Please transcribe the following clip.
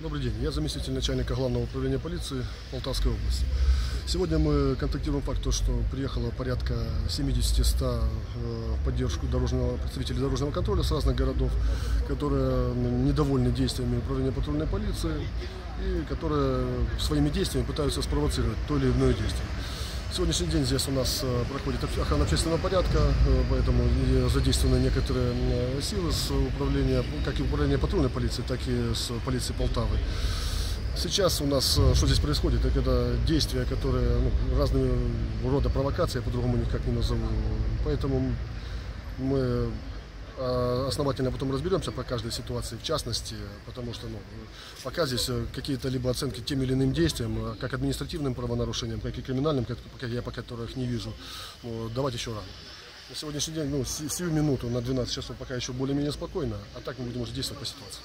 Добрый день. Я заместитель начальника главного управления полиции Полтавской области. Сегодня мы контактируем факт, то, что приехало порядка 70-100 в поддержку дорожного, представителей дорожного контроля с разных городов, которые ну, недовольны действиями управления патрульной полиции и которые своими действиями пытаются спровоцировать то или иное действие. Сегодняшний день здесь у нас э, проходит охрана общественного порядка, э, поэтому задействованы некоторые э, силы с управления, как и управления патрульной полиции, так и с полиции Полтавы. Сейчас у нас что здесь происходит? Это действия, которые ну, разного рода провокации, я по-другому никак не назову. Поэтому мы основательно потом разберемся по каждой ситуации в частности, потому что ну, пока здесь э, какие-то либо оценки тем или иным действиям, э, как административным правонарушениям, как и криминальным, как, я пока которых не вижу, ну, давать еще рано. На сегодняшний день, ну, сию минуту на 12 часов пока еще более-менее спокойно, а так мы будем уже действовать по ситуации.